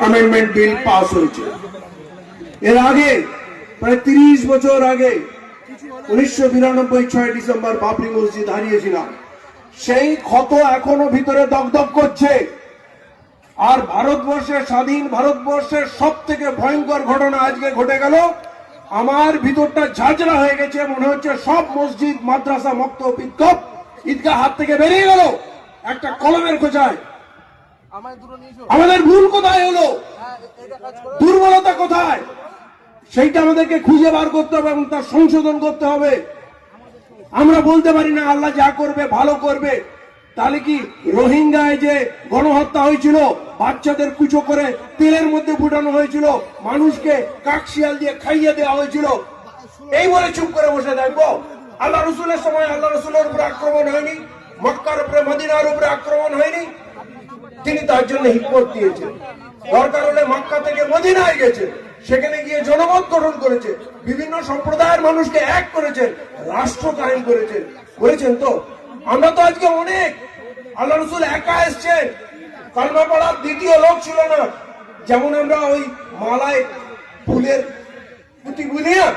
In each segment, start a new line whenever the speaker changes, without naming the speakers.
Amendment bill pass হয়েছে। এর আগে, প্রায় তিরিশ বছর আগে, উনিশশো বিরানব্বই ছয় ডিসেম্বর বাবরি মসজিদ হারিয়েছিলাম। সেই ক্ষত এখনও ভিতরে দগদগ করছে। আর ভারতবর্ষের স্বাধীন ভারতবর্ষের সব থেকে ভয়ঙ্কর ঘটনা আজকে ঘটে গেল। আমার ভিতরটা ঝাঁঝরা হয়ে গেছে, মনে হচ্ছে সব মসজিদ, মাদ্রাসা মক্ত বিক্ষোভ ঈদগাহ হাত থেকে বেরিয়ে গেল। একটা কলমের খোঁচায়
আমায় দুটো নিয়ে এসো
আমাদের ভুল কোথায় হলো?
হ্যাঁ
দুর্বলতা কোথায়? সেইটা আমাদেরকে খুঁজে বার করতে হবে এবং তার সংশোধন করতে হবে। আমরা বলতে পারি না আল্লাহ যা করবে ভালো করবে। তাহলে কি রোহিঙ্গায় যে গণহত্যা হয়েছিল বাচ্চাদের কুচো করে তেলের মধ্যে ফুটানো হয়েছিল মানুষকে কাকশিয়াল দিয়ে খাইয়ে দেওয়া হয়েছিল? এই বলে চুপ করে বসে দেখব আল্লাহ রসুলের সময় আল্লাহ রসুলের উপরে আক্রমণ হয়নি মক্কার উপরে মদিনার উপরে আক্রমণ হয়নি। তিনি তার জন্য হিকমত দিয়েছেন। দরকার হলে মক্কা থেকে মদিনায় গেছে। সেখানে গিয়ে জনমত গঠন করেছে। বিভিন্ন সম্প্রদায়ের মানুষকে এক করেছেন, রাষ্ট্র কায়েম করেছেন। করেছেন তো? আমরা তো আজকে অনেক। আল্লাহ রসুল একা এসছেন। কালমা পড়ার দ্বিতীয় লোক ছিল না। যেমন আমরা ওই মালায় ফুলের পুঁতি বুনিয়া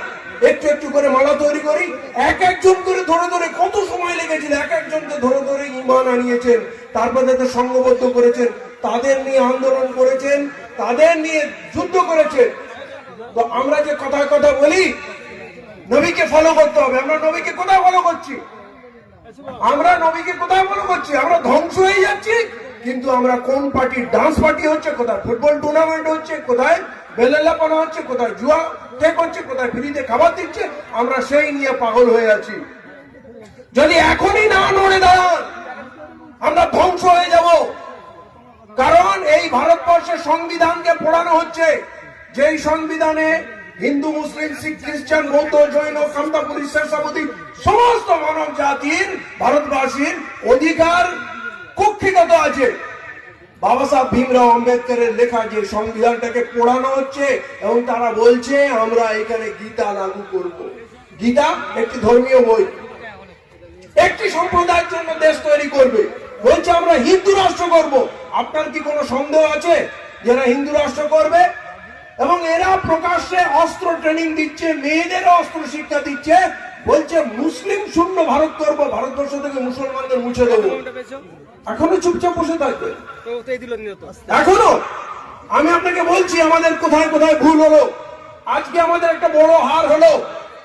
একটু একটু করে মালা তৈরি করি। এক একজন করে ধরে ধরে কত সময় লেগেছিল, এক একজনকে ধরে ধরে ইমান আনিয়েছেন, তারপর তাদের সংঘবদ্ধ করেছেন, তাদের নিয়ে আন্দোলন করেছেন, তাদের নিয়ে যুদ্ধ করেছেন। তো আমরা যে কথায় কথা বলি, নবীকে ফলো করতে হবে। আমরা নবীকে কোথায় ফলো করছি? আমরা নবীকে কোথায় ফলো করছি? আমরা ধ্বংস হয়ে যাচ্ছি। কিন্তু আমরা কোন পার্টি? ডান্স পার্টি হচ্ছে কোথায়? ফুটবল টুর্নামেন্ট হচ্ছে কোথায়? বেলেল্লাপনা হচ্ছে কোথায়? জুয়া টেক হচ্ছে কোথায়? ফ্রিতে খাবার দিচ্ছে? আমরা সেই নিয়ে পাগল হয়ে আছি। যদি এখনই না নড়ে দাঁড়ান, আমরা ধ্বংস হয়ে যাব। কারণ এই ভারতবর্ষের সংবিধানকে পড়ানো হচ্ছে। যেই সংবিধানে হিন্দু, মুসলিম, শিখ, খ্রিস্টান, বৌদ্ধ, জৈন কামতাপুরী শেষাবতী সমস্ত মানব জাতির ভারতবাসীর অধিকার কক্ষিগত আছে। বাবা সাহেব ভীমরাও আম্বেদকরের লেখা যে সংবিধানটাকে পড়ানো হচ্ছে এবং তারা বলছে, আমরা এখানে গীতা লাগু করব। গীতা একটি ধর্মীয় বই। একটি সম্প্রদায়ের জন্য দেশ তৈরি করবে। বলছে, আমরা হিন্দু রাষ্ট্র করব। আপনার কি কোনো সন্দেহ আছে যারা হিন্দু রাষ্ট্র করবে? এবং এরা প্রকাশ্যে অস্ত্র ট্রেনিং দিচ্ছে, মেয়েদেরও অস্ত্র শিক্ষা দিচ্ছে বলছে মুসলিম শূন্য ভারত করব ভারতবর্ষ থেকে মুসলমানদের মুছে দেবো। এখনও চুপচাপ বসে থাকবে। এখনও? আমি আপনাকে বলছি আমাদের কোথায় কোথায় ভুল হলো? আজকে আমাদের একটা বড় হার হলো।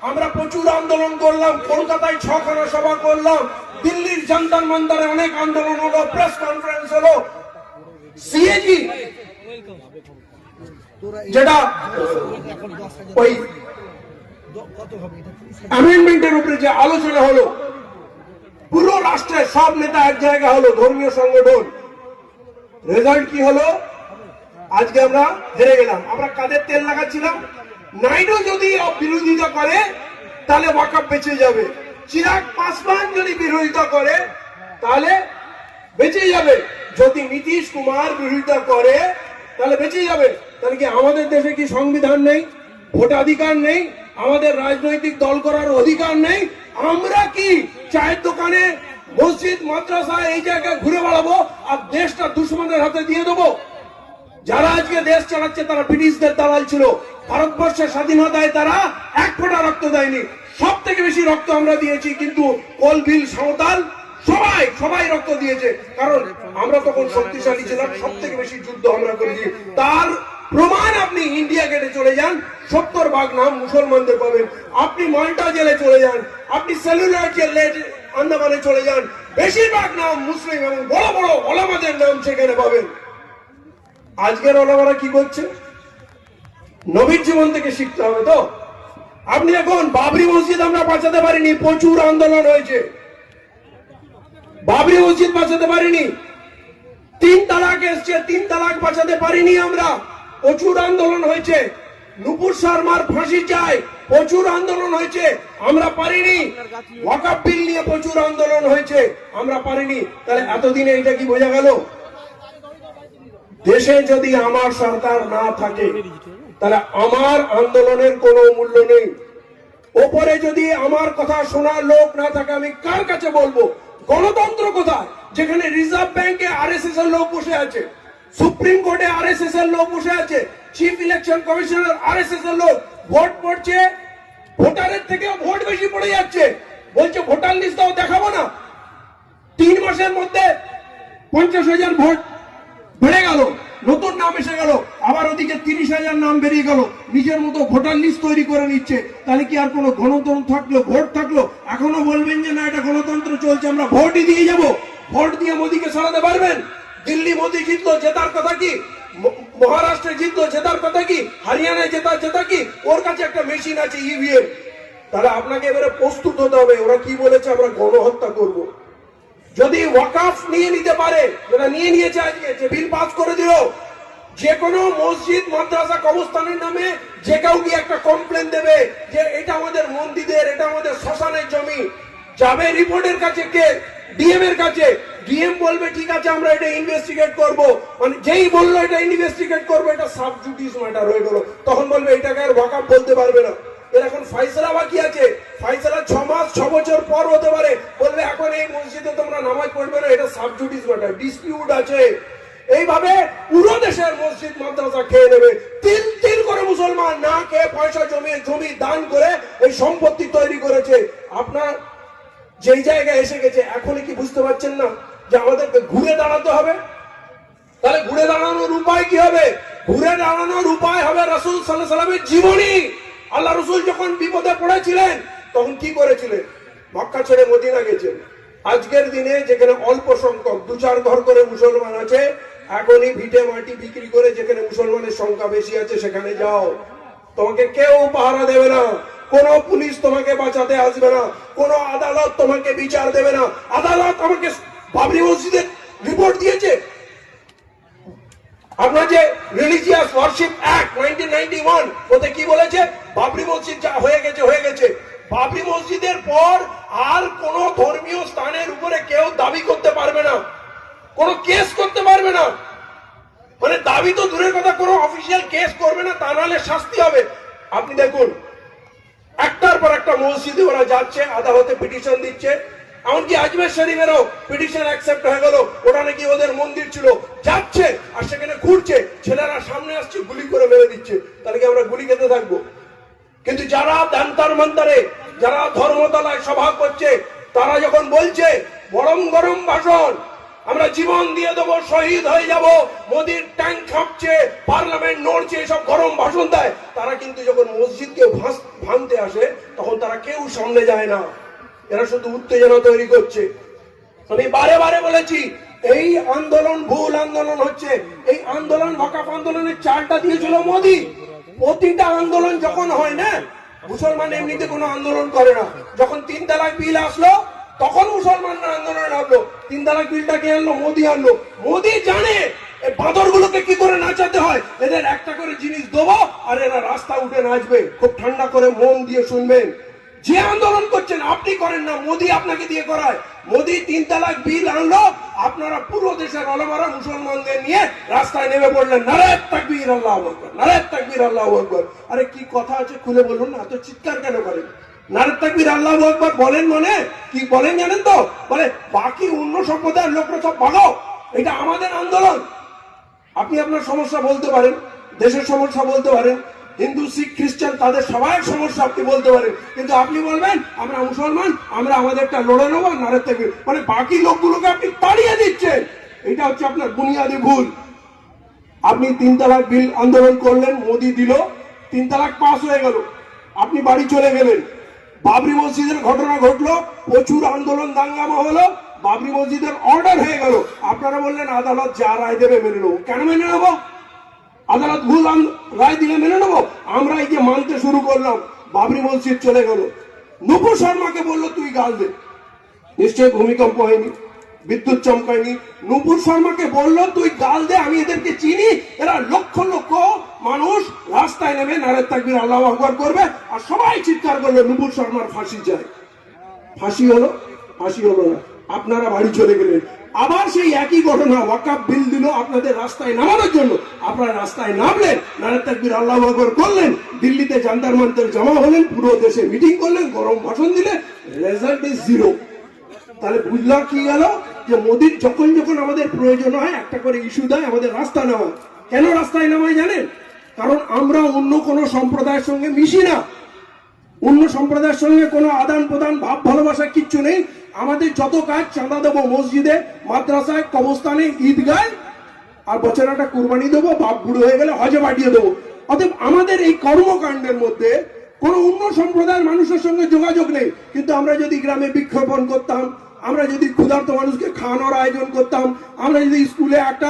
আমরা প্রচুর আন্দোলন করলাম কলকাতায় ছখানা সভা করলাম দিল্লির জান্তার মন্দারে অনেক আন্দোলন হলো প্রেস কনফারেন্স হলো। সিএজি যেটা ওই অ্যামেন্ডমেন্টের উপরে যে আলোচনা হলো, পুরো রাষ্ট্রের সব নেতা এক জায়গা হলো ধর্মীয় সংগঠন। রেজাল্ট কি হলো? আজকে আমরা হেরে গেলাম। আমরা কাদের তেল লাগাচ্ছিলাম? নাইডু যদি বিরোধিতা করে, তাহলে ওয়াকাপ বেঁচে যাবে। চিরাগ পাসওয়ান যদি বিরোধিতা করে, তাহলে বেঁচে যাবে। যদি নীতিশ কুমার বিরোধিতা করে, তাহলে বেঁচে যাবে। তাহলে কি আমাদের দেশে কি সংবিধান নেই? ভোটাধিকার নেই? আমাদের রাজনৈতিক দল করার অধিকার নেই। আমরা কি চায়ের দোকানে, মসজিদ মাদ্রাসা এই জায়গায় ঘুরে বেড়াবো আর দেশটা দুশ্মনের হাতে দিয়ে দেবো? যারা আজকে দেশ চালাচ্ছে, তারা ব্রিটিশদের দালাল ছিল। ভারতবর্ষের স্বাধীনতায় তারা এক ফোঁটা রক্ত দেয়নি। সব থেকে বেশি রক্ত আমরা দিয়েছি কিন্তু কলভিল সাঁওতাল সবাই সবাই রক্ত দিয়েছে। কারণ আমরা তখন শক্তিশালী ছিলাম সব থেকে বেশি যুদ্ধ আমরা করেছি। তার প্রমাণ আপনি ইন্ডিয়া গেটে চলে যান, সত্তর ভাগ নাম মুসলমানদের পাবেন। আপনি মাল্টা জেলে চলে যান, আপনি সেলুলার জেলে আন্দামানে চলে যান, বেশিরভাগ নাম মুসলিম এবং বড় বড় ওলামাদের নাম সেখানে পাবেন। আজকের ওলামারা কি করছে? নবীর জীবন থেকে শিখতে হবে তো? আপনি এখন বাবরি মসজিদ আমরা বাঁচাতে পারিনি, প্রচুর আন্দোলন হয়েছে। বাবরি মসজিদ বাঁচাতে পারিনি, তিন তালাক এসছে, তিন তালাক বাঁচাতে পারিনি আমরা। প্রচুর আন্দোলন হয়েছে। নুপুর শর্মার ফাঁসি চাই প্রচুর আন্দোলন হয়েছে। আমরা পারিনি। বিল নিয়ে প্রচুর আন্দোলন হয়েছে। আমরা পারিনি। তাহলে এতদিনে এটা কি বোঝা গেল? দেশে যদি আমার সরকার না থাকে, তাহলে আমার আন্দোলনের কোনো মূল্য নেই। ওপরে যদি আমার কথা শোনার লোক না থাকে, আমি কার কাছে বলব? গণতন্ত্র কোথায়? যেখানে রিজার্ভ ব্যাংকে আরএসএস এর লোক বসে আছে। সুপ্রিম কোর্টে আরএসএস এর লোক বসে আছে। চিফ ইলেকশন কমিশনার আরএসএস এর লোক। ভোট পড়ছে। ভোটারের থেকে ভোট বেশি পড়ে যাচ্ছে। বলছে ভোটার লিস্ট তাও দেখাবো না। তিন মাসের মধ্যে পঞ্চাশ হাজার ভোট বেড়ে গেল। নতুন নাম এসে গেল। আবার ওদিকে তিরিশ হাজার নাম বেরিয়ে গেল। নিজের মতো ভোটার লিস্ট তৈরি করে নিচ্ছে। তাহলে কি আর কোনো গণতন্ত্র থাকল? ভোট থাকল? এখনও বলবেন যে না, এটা গণতন্ত্র চলছে, আমরা ভোটই দিয়ে যাব। ভোট দিয়ে মোদীকে সরাতে পারবেন? দিল্লি মোদী জিতলো, জেতার কথা কি? মহারাষ্ট্রে জিতলো, জেতার কথা কি? হরিয়ানায় জেতার জেতা কি? ওর কাছে একটা মেশিন আছে ইভিএম তাহলে আপনাকে এবারে প্রস্তুত হতে হবে, ওরা কি বলেছে আমরা গণহত্যা করব। যদি ওয়াকাফ নিয়ে নিতে পারে, যেটা নিয়ে নিয়েছে আজকে, যে বিল পাস করে দিল যে কোনো মসজিদ, মাদ্রাসা, কবরস্থানের নামে যে কাউকে একটা কমপ্লেন দেবে যে এটা আমাদের মন্দিরের, এটা আমাদের শ্মশানের জমি যাবে রিপোর্টের কাছে কে? ডিএম এর কাছে। ডিএম বলবে, ঠিক আছে, আমরা এটা ইনভেস্টিগেট করব। মানে যেই বলল এটা ইনভেস্টিগেট করব, এটা সাব জুডিস ম্যাটার হয়ে গেল। তখন বলবে, এটাকে আর ওয়াকাফ বলতে পারবে না। এর এখন ফাইসলা বাকি আছে। ফাইসলা ছ মাস, ছ বছর পর হতে পারে। বলবে, এখন এই মসজিদে তোমরা নামাজ পড়বে না, এটা সাবজুডিস ম্যাটার ডিসপিউট আছে। এইভাবে পুরো দেশের মসজিদ মাদ্রাসা খেয়ে নেবে। তিল তিল করে মুসলমান না খেয়ে পয়সা জমিয়ে জমি দান করে এই সম্পত্তি তৈরি করেছে। আপনার যেই জায়গায় এসে গেছে, এখনই কি বুঝতে পারছেন না যে আমাদেরকে ঘুরে দাঁড়াতে হবে? তাহলে ঘুরে দাঁড়ানোর উপায় কি হবে? ঘুরে দাঁড়ানোর উপায় হবে রসুল সাল্লাহ সাল্লামের জীবনী। আল্লাহ রসুল যখন বিপদে পড়েছিলেন, তখন কি করেছিলেন? মক্কা ছেড়ে মদিনা গেছেন। আজকের দিনে যেখানে অল্প সংখ্যক দু চার ঘর করে মুসলমান আছে, এখনই ভিটে মাটি বিক্রি করে যেখানে মুসলমানের সংখ্যা বেশি আছে, সেখানে যাও। তোমাকে কেউ পাহারা দেবে না। কোন পুলিশ তোমাকে বাঁচাতে আসবে না, কোন আদালত তোমাকে বিচার দেবে না। আদালত আমাকে বাবরি মসজিদের রিপোর্ট দিয়েছে। আপনার যে রিলিজিয়াস ওয়ারশিপ অ্যাক্ট নাইনটিন ওতে কি বলেছে? বাবরি মসজিদ যা হয়ে গেছে হয়ে গেছে। বাবরি মসজিদের পর আর কোন ধর্মীয় স্থানের উপরে কেউ দাবি করতে পারবে না। কোনো কেস করতে পারবে না। মানে দাবি তো দূরের কথা, কোনো অফিসিয়াল কেস করবে না, তা নাহলে শাস্তি হবে। আপনি দেখুন একটার পর একটা মসজিদে ওরা যাচ্ছে, আদালতে পিটিশন দিচ্ছে। এমনকি আজমের শরীফেরও পিটিশন অ্যাকসেপ্ট হয়ে গেল। ওটা নাকি ওদের মন্দির ছিল, যাচ্ছে আর সেখানে ঘুরছে। ছেলেরা সামনে আসছে, গুলি করে মেরে দিচ্ছে। তাহলে কি আমরা গুলি খেতে থাকব? কিন্তু যারা দান্তার মন্তারে যারা ধর্মতলায় সভা করছে, তারা যখন বলছে, গরম গরম ভাষণ আমরা জীবন দিয়ে দেবো, শহীদ হয়ে যাব, মোদির ট্যাঙ্ক খাপছে পার্লামেন্ট নড়ছে, এসব গরম ভাষণ দেয়। তারা কিন্তু যখন মসজিদকে ভাঙতে আসে, তখন তারা কেউ সামনে যায় না। এরা শুধু উত্তেজনা তৈরি করছে। আমি বারে বারে বলেছি, এই আন্দোলন ভুল আন্দোলন হচ্ছে। এই আন্দোলন ভকাপ আন্দোলনের চালটা দিয়েছিল মোদি। প্রতিটা আন্দোলন যখন হয় না, মুসলমান এমনিতে কোনো আন্দোলন করে না। যখন তিন তালাক বিল আসলো, তখন নামলো তিন তালাক বিলটা কে আনলো? মোদি আনলো। মোদি জানে এই বাঁদরগুলোকে কি করে নাচাতে হয়। এদের একটা করে জিনিস দেবো আর এরা রাস্তা উঠে নাচবে। খুব ঠান্ডা করে মন দিয়ে শুনবেন। যে আন্দোলন করছেন, আপনি করেন না, মোদি আপনাকে দিয়ে করায়। মোদি তিন তালাক বিল আনলো, আপনারা পুরো দেশের অলমারা মুসলমানদের নিয়ে রাস্তায় নেমে পড়লেন। নারায়ণ তাকবীর, আল্লাহ নারায়ণ তাকবীর, আল্লাহ আরে কি কথা আছে খুলে বলুন না, এত চিৎকার কেন করেন? নারায়ণ তাকবীর আল্লাহ আকবর বলেন মানে? কি বলেন জানেন তো? বলে, বাকি অন্য সম্প্রদায়ের লোকরা সব ভাগো। এটা আমাদের আন্দোলন। আপনি আপনার সমস্যা বলতে পারেন, দেশের সমস্যা বলতে পারেন, হিন্দু, শিখ, খ্রিস্টান, তাদের সবাই সমস্যা আপনি বলতে পারেন। কিন্তু আপনি বলবেন, আমরা মুসলমান, আমরা আমাদেরটা লড়ে নেব নারে থেকে মানে বাকি লোকগুলোকে আপনি তাড়িয়ে দিচ্ছেন। এটা হচ্ছে আপনার বুনিয়াদি ভুল। আপনি তিন তালাক বিল আন্দোলন করলেন, মোদি দিল, তিন তালাক পাস হয়ে গেল। আপনি বাড়ি চলে গেলেন। বাবরি মসজিদের ঘটনা ঘটলো, প্রচুর আন্দোলন দাঙ্গামা হলো, বাবরি মসজিদের অর্ডার হয়ে গেল। আপনারা বললেন, আদালত যা রায় দেবে মেনে নেব। কেন মেনে নেব? আদালত ভুল রায় দিলে মেনে নেব? আমরা এই যে মানতে শুরু করলাম, বাবরি মসজিদ চলে গেল। নুপুর শর্মাকে বলল, তুই গাল দে। নিশ্চয়ই ভূমিকম্প হয়নি। বিদ্যুৎ চমকায়নি। নুপুর শর্মাকে বলল, তুই গাল দে, আমি এদেরকে চিনি। এরা লক্ষ লক্ষ মানুষ রাস্তায় নেমে নারের তাকবির আল্লাহ আকবর করবে। আর সবাই চিৎকার করল, নুপুর শর্মার ফাঁসি যায় ফাঁসি হলো? ফাঁসি হলো না। আপনারা বাড়ি চলে গেলেন। আবার সেই একই ঘটনা ওয়াকাপ বিল দিল আপনাদের রাস্তায় নামানোর জন্য। আপনারা রাস্তায় নামলেন নারায়ণ তাকবির আল্লাহ আকবর করলেন। দিল্লিতে জান্তার মান্তার জমা হলেন, পুরো দেশে মিটিং করলেন, গরম ভাষণ দিলেন। Result is zero. তাহলে বুঝলাম কি গেল? যে মোদির যখন যখন আমাদের প্রয়োজন হয়, একটা করে ইস্যু দেয়, আমাদের রাস্তা নামায়। কেন রাস্তায় নামায় জানেন? কারণ আমরা অন্য কোনো সম্প্রদায়ের সঙ্গে মিশি না। অন্য সম্প্রদায়ের সঙ্গে কোনো আদান প্রদান, ভাব ভালোবাসা কিচ্ছু নেই। আমাদের যত কাজ, চাঁদা দেবো মসজিদে, মাদ্রাসায় কবস্থানে ঈদগায়, আর বছর একটা কুরবানি দেবো, বাপ বুড়ো হয়ে গেলে হজে পাঠিয়ে দেবো। অতএব আমাদের এই কর্মকাণ্ডের মধ্যে কোনো অন্য সম্প্রদায়ের মানুষের সঙ্গে যোগাযোগ নেই। কিন্তু আমরা যদি গ্রামে বিক্ষেপণ করতাম আমরা যদি ক্ষুধার্ত মানুষকে খাওয়ানোর আয়োজন করতাম, আমরা যদি স্কুলে একটা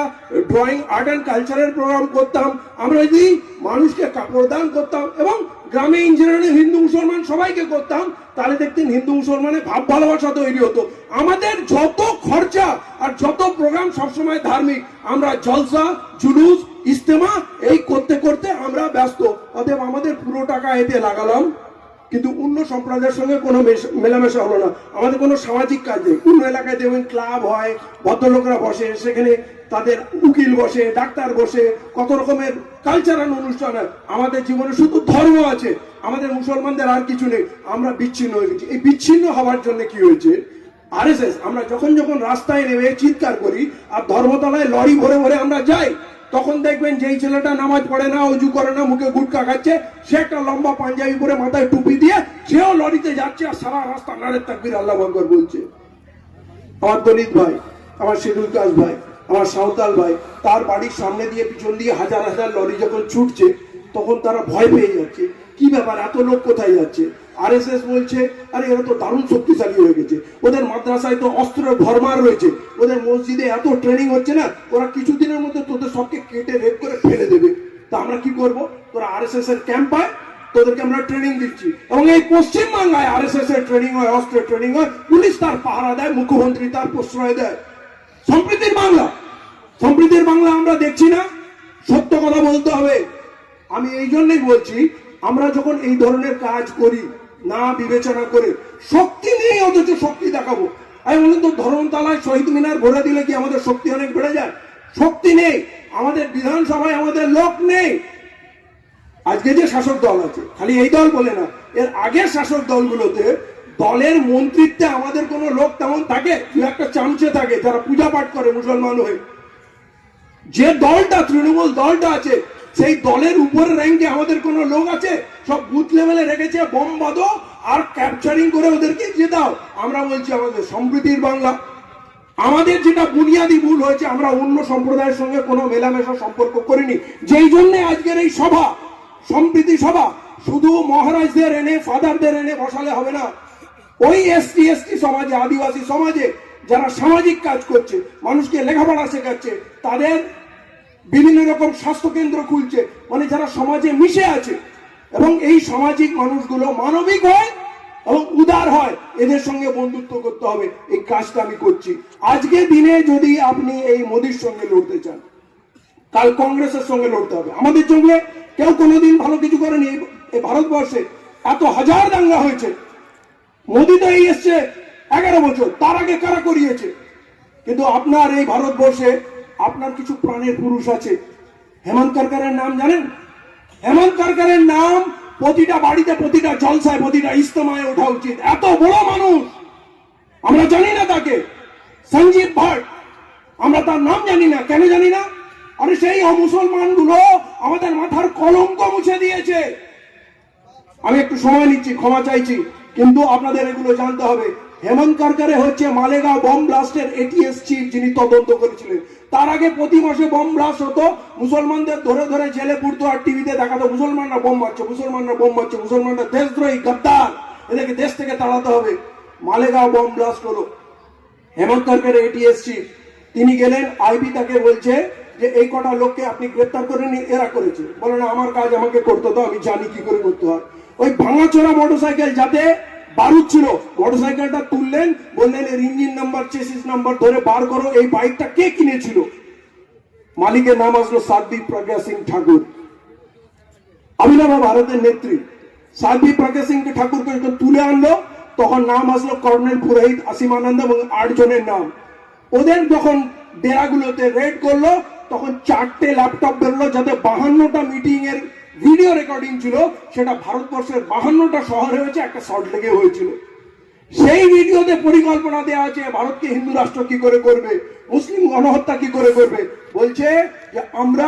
ড্রয়িং আর্ট অ্যান্ড কালচারের প্রোগ্রাম করতাম, আমরা যদি মানুষকে কাপড় দান করতাম এবং গ্রামে ইঞ্জিনিয়ারিং হিন্দু, মুসলমান সবাইকে করতাম, তাহলে দেখতেন হিন্দু মুসলমানের ভাব ভালোবাসা তৈরি হতো। আমাদের যত খরচা আর যত প্রোগ্রাম সবসময় ধার্মিক, আমরা জলসা, জুলুস ইস্তেমা এই করতে করতে আমরা ব্যস্ত। অতএব আমাদের পুরো টাকা এতে লাগালাম। কিন্তু অন্য সম্প্রদায়ের সঙ্গে কোনো মেলামেশা হলো না। আমাদের কোনো সামাজিক কাজ নেই। অন্য এলাকায় দেখবেন ক্লাব হয়, ভদ্রলোকরা বসে, সেখানে তাদের উকিল বসে, ডাক্তার বসে, কত রকমের কালচারাল অনুষ্ঠান হয়। আমাদের জীবনে শুধু ধর্ম আছে। আমাদের মুসলমানদের আর কিছু নেই। আমরা বিচ্ছিন্ন হয়ে গেছি। এই বিচ্ছিন্ন হওয়ার জন্য কি হয়েছে? আরএসএস আমরা যখন যখন রাস্তায় নেমে চিৎকার করি, আর ধর্মতলায় লরি ভরে ভরে আমরা যাই তখন দেখবেন যেই ছেলেটা নামাজ পড়ে না অজু করে না, মুখে গুটকা খাচ্ছে, সে একটা লম্বা পাঞ্জাবি পরে মাথায় টুপি দিয়ে সেও লরিতে যাচ্ছে আর সারা রাস্তা নারের তাকবির আল্লাহ আকবর বলছে। আমার দলিত ভাই, আমার শিডুল কাজ ভাই, আমার সাঁওতাল ভাই, তার বাড়ির সামনে দিয়ে পিছন দিয়ে হাজার হাজার লরি যখন ছুটছে, তখন তারা ভয় পেয়ে যাচ্ছে, কি ব্যাপার? এত লোক কোথায় যাচ্ছে? আরএসএস বলছে, আরে এরা তো দারুণ শক্তিশালী হয়ে গেছে। ওদের মাদ্রাসায় তো অস্ত্রের ভরমার রয়েছে। ওদের মসজিদে এত ট্রেনিং হচ্ছে না, ওরা কিছুদিনের মধ্যে তোদের সবকে কেটে রেপ করে ফেলে দেবে। তা আমরা কি করব? তোরা আরএসএস এর ক্যাম্প পায় তোদেরকে আমরা ট্রেনিং দিচ্ছি। এবং এই পশ্চিম বাংলায় আরএসএস এর ট্রেনিং হয়, অস্ত্রের ট্রেনিং হয়, পুলিশ তার পাহারা দেয়, মুখ্যমন্ত্রী তার প্রশ্রয় দেয়। সম্প্রীতির বাংলা। সম্প্রীতির বাংলা আমরা দেখছি না। সত্য কথা বলতে হবে। আমি এই জন্যই বলছি, আমরা যখন এই ধরনের কাজ করি না বিবেচনা করে শক্তি নেই অথচ শক্তি দেখাবো। ধর্মতলায় শহীদ মিনার ভরে দিলে কি আমাদের শক্তি অনেক বেড়ে যায়? শক্তি নেই। আমাদের বিধানসভায় আমাদের লোক নেই। আজকে যে শাসক দল আছে, খালি এই দল বলে না, এর আগের শাসক দলগুলোতে দলের মন্ত্রিত্বে আমাদের কোনো লোক তেমন থাকে একটা চামচে থাকে, যারা পূজা পাঠ করে মুসলমান হয়ে। যে দলটা, তৃণমূল দলটা আছে সেই দলের উপরের র্যাঙ্কে আমাদের কোনো লোক আছে? সব বুথ লেভেলে রেখেছে, বোম বাঁধো আর ক্যাপচারিং করে ওদেরকে দাও। আমরা বলছি আমাদের সম্প্রীতির বাংলা। আমাদের যেটা বুনিয়াদি ভুল হয়েছে, আমরা অন্য সম্প্রদায়ের সঙ্গে কোনো মেলামেশা সম্পর্ক করিনি। যেই জন্য আজকের এই সভা, সম্প্রীতি সভা, শুধু মহারাজদের এনে, ফাদারদের এনে বসালে হবে না। ওই এসটি এসটি সমাজে, আদিবাসী সমাজে যারা সামাজিক কাজ করছে, মানুষকে লেখাপড়া শেখাচ্ছে, তাদের বিভিন্ন রকম স্বাস্থ্য কেন্দ্র খুলছে। মানে যারা সমাজে মিশে আছে। এবং এই সামাজিক মানুষগুলো মানবিক হয় এবং উদার হয়। এদের সঙ্গে বন্ধুত্ব করতে হবে। এই কাজটা আমি করছি। আজকে দিনে যদি আপনি এই মোদির সঙ্গে লড়তে চান, কাল কংগ্রেসের সঙ্গে লড়তে হবে। আমাদের সঙ্গে কেউ কোনোদিন ভালো কিছু করেনি এই ভারতবর্ষে। এত হাজার দাঙ্গা হয়েছে। মোদি তো এই এসছে এগারো বছর। তার আগে কারা করিয়েছে? কিন্তু আপনার এই ভারতবর্ষে আপনার কিছু প্রাণের পুরুষ আছে। হেমন্ত কারকারের নাম জানেন? হেমন্ত কারকারের নাম প্রতিটা বাড়িতে, প্রতিটা জলসায়, প্রতিটা ইস্তমায় ওঠা উচিত। এত বড় মানুষ! আমরা জানি না তাকে। সঞ্জীব ভাট। আমরা তার নাম জানি না। কেন জানি না? আরে সেই মুসলমানগুলো আমাদের মাথার কলঙ্ক মুছে দিয়েছে। আমি একটু সময় নিচ্ছি, ক্ষমা চাইছি, কিন্তু আপনাদের এগুলো জানতে হবে। হেমন্ত কারকারে হচ্ছে মালেগাঁও বম ব্লাস্টের এটিএস চিফ যিনি তদন্ত করেছিলেন। তার আগে প্রতি মাসে বম ব্লাস্ট হতো। মুসলমানদের ধরে ধরে জেলে পুরতো আর টিভিতে দেখাতো, মুসলমানরা বোম মারছে, মুসলমানরা বোম মারছে, মুসলমানরা দেশদ্রোহী, গদ্দার। এদেরকে দেশ থেকে তাড়াতে হবে। মালেগাঁও বম ব্লাস্ট হলো। হেমন্ত কারকারে এটিএস চিফ তিনি গেলেন আইবি তাকে বলছে যে, এই কটা লোককে আপনি গ্রেপ্তার করে নিন, এরা করেছে। বলে, না, আমার কাজ আমাকে করতে দাও, আমি জানি কি করে করতে হয়। ওই ভাঙাচোরা মোটরসাইকেল যাতে বারুদ ছিল। মোটরসাইকেলটা তুললেন, বললেন, এর ইঞ্জিন নাম্বার, চেসিস নাম্বার ধরে বার করো, এই বাইকটা কে কিনেছিল? মালিকের নাম আসলো প্রজ্ঞা সিং ঠাকুর। ভারতের নেত্রী। প্রজ্ঞা সিং ঠাকুরকে যখন তুলে আনলো, তখন নাম আসলো কর্নেল পুরোহিত আসিমানন্দ এবং আট জনের নাম। ওদের যখন ডেরাগুলোতে রেড করল, তখন চারটে ল্যাপটপ বেরোলো, যাতে বাহান্নটা মিটিং এর ভিডিও রেকর্ডিং ছিল, সেটা ভারতবর্ষের বাহান্নটা শহরে হয়েছে, একটা লেগে হয়েছিল। সেই ভিডিওতে পরিকল্পনা দেওয়া আছে, ভারতকে হিন্দু রাষ্ট্র কি করে করবে, মুসলিম গণহত্যা কি করে করবে? বলছে যে আমরা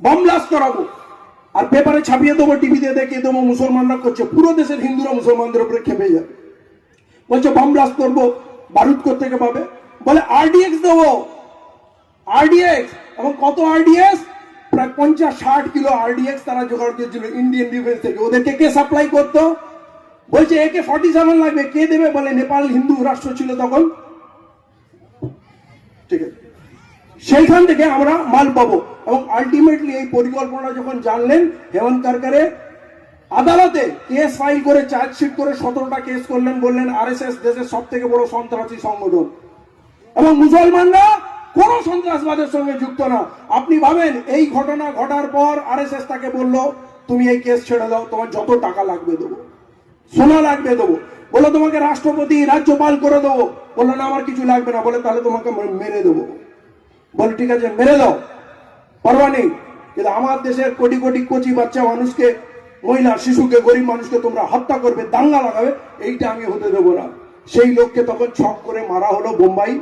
বম ব্লাস্ট করাবো, আর পেপারে ছাপিয়ে দেবো টিভিতে দেখিয়ে দেবো, মুসলমানরা করছে, পুরো দেশের হিন্দুরা মুসলমানদের উপরে খেপে যাবে। বলছে বম ব্লাস্ট করব, বারুদ থেকে পাবে? বলে আরডিএক্স দেবো। আরডিএক্স এবং কত আরডিএক্স প্রায় পঞ্চাশ, ষাট কিলো আরডিএক্স তারা জোগাড় দিয়েছিল ইন্ডিয়ান ডিফেন্স থেকে। ওদেরকে কে সাপ্লাই করতো? বলছে, একে ফর্টি সেভেন লাগবে। কে দেবে বলে নেপাল হিন্দু রাষ্ট্র ছিল তখন? ঠিক আছে। সেইখান থেকে আমরা মাল পাবো। এবং আলটিমেটলি এই পরিকল্পনা যখন জানলেন হেমন্ত কারকারে, আদালতে কেস ফাইল করে চার্জশিট করে সতেরোটা কেস করলেন, বললেন আরএসএস দেশের সব থেকে বড় সন্ত্রাসী সংগঠন। এবং মুসলমানরা কোন সন্ত্রাসবাদের সঙ্গে যুক্ত না আপনি ভাবেন, এই ঘটনা ঘটার পর আরএসএস তাকে বলল, তুমি এই কেস ছেড়ে দাও, তোমার যত টাকা লাগবে দেবো। সোনা লাগবে দেবো। বলে তোমাকে রাষ্ট্রপতি, রাজ্যপাল করে দেবো। বলল, না, আমার কিছু লাগবে না। বলে, তাহলে তোমাকে মেরে দেবো। বলে, ঠিক আছে, মেরে দাও। পরোয়া নেই। কিন্তু আমার দেশের কোটি কোটি কচি বাচ্চা মানুষকে, মহিলা, শিশুকে, গরিব মানুষকে তোমরা হত্যা করবে, দাঙ্গা লাগাবে, এইটা আমি হতে দেবো না। সেই লোককে তখন ছক করে মারা হলো বোম্বাই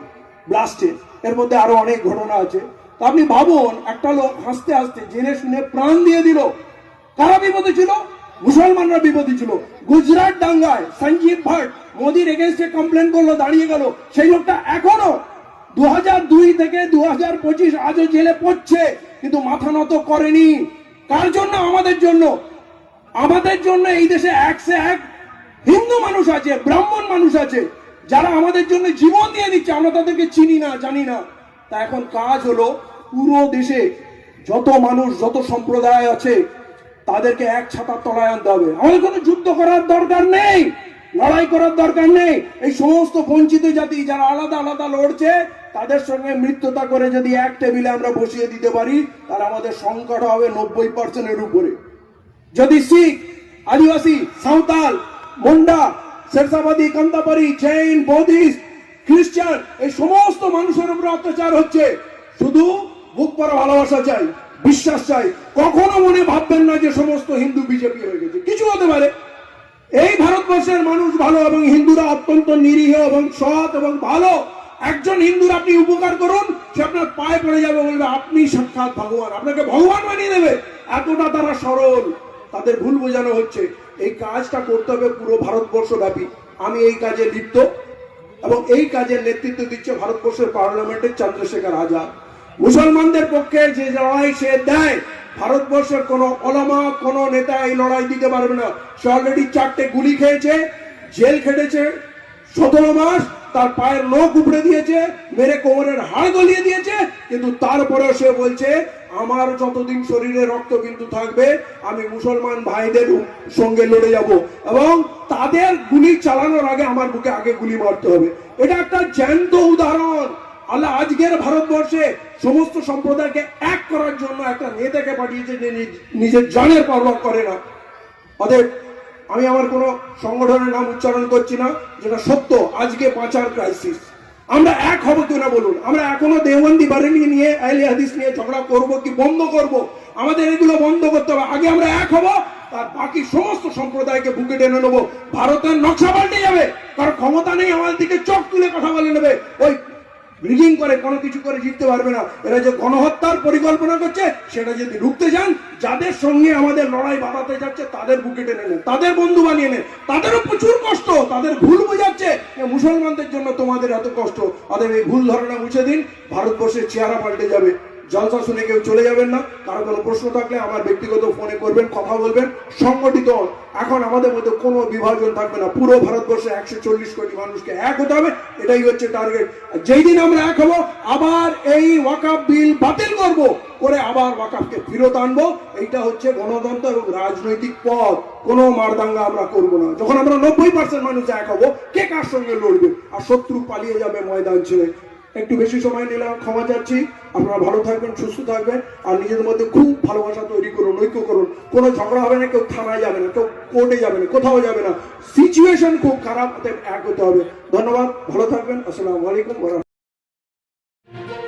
ব্লাস্টে। এর মধ্যে আরও অনেক ঘটনা আছে। তো আপনি ভাবুন, একটা লোক হাসতে হাসতে জেনে শুনে প্রাণ দিয়ে দিল। কারা বিপদে ছিল? মুসলমানরা বিপদে ছিল। গুজরাট দাঙ্গায় সঞ্জীব ভাট মোদির এগেনস্টে কমপ্লেন করল, দাঁড়িয়ে গেল। সেই লোকটা এখনও দু দুই থেকে দু হাজার পঁচিশ আজও জেলে পড়ছে, কিন্তু মাথা নত করেনি। কার জন্য? আমাদের জন্য। আমাদের জন্য এই দেশে একশে এক হিন্দু মানুষ আছে, ব্রাহ্মণ মানুষ আছে। যারা আমাদের জন্য জীবন দিয়ে দিচ্ছে, আমরা তাদেরকে চিনি না, জানি না। তা এখন কাজ হলো পুরো দেশে যত মানুষ, যত সম্প্রদায় আছে, তাদেরকে এক ছাতার তলায় আনতে হবে। আমাদের কোনো যুদ্ধ করার দরকার নেই, লড়াই করার দরকার নেই। এই সমস্ত বঞ্চিত জাতি যারা আলাদা আলাদা লড়ছে, তাদের সঙ্গে মৃত্যুতা করে যদি এক টেবিলে আমরা বসিয়ে দিতে পারি, তাহলে আমাদের সংকট হবে নব্বই পার্সেন্টের উপরে। যদি শিখ, আদিবাসী, সাঁওতাল, মুন্ডা শেরসাবাদী কান্তাপারি জৈন, বৌদ্ধিস্ট, খ্রিস্টান, এই সমস্ত মানুষের উপরে অত্যাচার হচ্ছে। শুধু বুক পরা ভালোবাসা চাই, বিশ্বাস চাই। কখনো মনে ভাববেন না যে সমস্ত হিন্দু বিজেপি হয়ে গেছে। কিছু হতে পারে। এই ভারতবর্ষের মানুষ ভালো এবং হিন্দুরা অত্যন্ত নিরীহ এবং সৎ এবং ভালো। একজন হিন্দুর আপনি উপকার করুন, সে আপনার পায়ে পড়ে যাবে বলবে, আপনি সাক্ষাৎ ভগবান। আপনাকে ভগবান বানিয়ে দেবে। এতটা তারা সরল। তাদের ভুল বোঝানো হচ্ছে। এই কাজটা করতে হবে পুরো ভারতবর্ষ ব্যাপী আমি এই কাজে লিপ্ত এবং এই কাজের নেতৃত্ব দিচ্ছে ভারতবর্ষের পার্লামেন্টের চন্দ্রশেখর আজাদ। মুসলমানদের পক্ষে যে লড়াই সে দেয়, ভারতবর্ষের কোন ওলামা, কোন নেতা এই লড়াই দিতে পারবে না। সে অলরেডি চারটে গুলি খেয়েছে, জেল খেটেছে, সতেরো মাস তার পায়ের নখ উপড়ে দিয়েছে, মেরে কোমরের হাড় গলিয়ে দিয়েছে, কিন্তু তারপরেও সে বলছে আমার যতদিন শরীরে রক্ত কিন্তু থাকবে, আমি মুসলমান ভাইদের সঙ্গে লড়ে যাব। এবং তাদের গুলি চালানোর আগে আমার বুকে আগে গুলি মারতে হবে। এটা একটা জ্যান্ত উদাহরণ। আল্লাহ আজকের ভারতবর্ষে সমস্ত সম্প্রদায়কে এক করার জন্য একটা নেতাকে পাঠিয়েছে যে নিজ- নিজের জানের পরোয়া করে না। অতএব আমি আমার কোনো সংগঠনের নাম উচ্চারণ করছি না, যেটা সত্য। আজকে পাচার ক্রাইসিস আমরা এক হব কিনা বলুন। আমরা এখনও দেওবন্দি বারেনি নিয়ে, আহলে হাদিস নিয়ে ঝগড়া করব কি বন্ধ করব? আমাদের এগুলো বন্ধ করতে হবে। আগে আমরা এক হব, তার বাকি সমস্ত সম্প্রদায়কে বুকে টেনে নেব। ভারতের নকশা পাল্টে যাবে, কারণ ক্ষমতা নেই আমাদের দিকে, চোখ তুলে কথা বলে নেবে। ওই ব্রিজিং করে কোনো কিছু করে জিততে পারবে না। এরা যে গণহত্যার পরিকল্পনা করছে, সেটা যদি ঢুকতে চান যাদের সঙ্গে আমাদের লড়াই বাঁধাতে যাচ্ছে, তাদের বুকে টেনে নেন, তাদের বন্ধু বানিয়ে নেন। তাদেরও প্রচুর কষ্ট, তাদের ভুল বোঝাচ্ছে। মুসলমানদের জন্য তোমাদের এত কষ্ট। অতএব এই ভুল ধারণা মুছে দিন, ভারতবর্ষের চেহারা পাল্টে যাবে। জলসা শুনে কেউ চলে যাবেন না। কারও কোনো প্রশ্ন থাকলে আমার ব্যক্তিগত ফোনে করবেন, কথা বলবেন। সংগঠিত এখন আমাদের মধ্যে কোনো বিভাজন থাকবে না। পুরো ভারতবর্ষে একশো চল্লিশ কোটি মানুষকে এক হতে হবে। এটাই হচ্ছে টার্গেট যেই দিন আমরা এক হব, আবার এই ওয়াকাপ বিল বাতিল করব, করে আবার ওয়াকাপকে ফেরত আনব। এইটা হচ্ছে গণতন্ত্র এবং রাজনৈতিক পথ। কোনো মারদাঙ্গা আমরা করব না। যখন আমরা নব্বই পার্সেন্ট মানুষ এক হব, কে কার সঙ্গে লড়বে? আর শত্রু পালিয়ে যাবে ময়দান ছেড়ে। একটু বেশি সময় নিলাম, ক্ষমা চাচ্ছি। আপনারা ভালো থাকবেন, সুস্থ থাকবেন, আর নিজেদের মধ্যে খুব ভালোবাসা তৈরি করুন, ঐক্য করুন। কোনো ঝগড়া হবে না, কেউ থানায় যাবে না, কেউ কোর্টে যাবে না, কোথাও যাবে না। সিচুয়েশন খুব খারাপ এক হতে হবে। ধন্যবাদ, ভালো থাকবেন, আসসালামু আলাইকুম।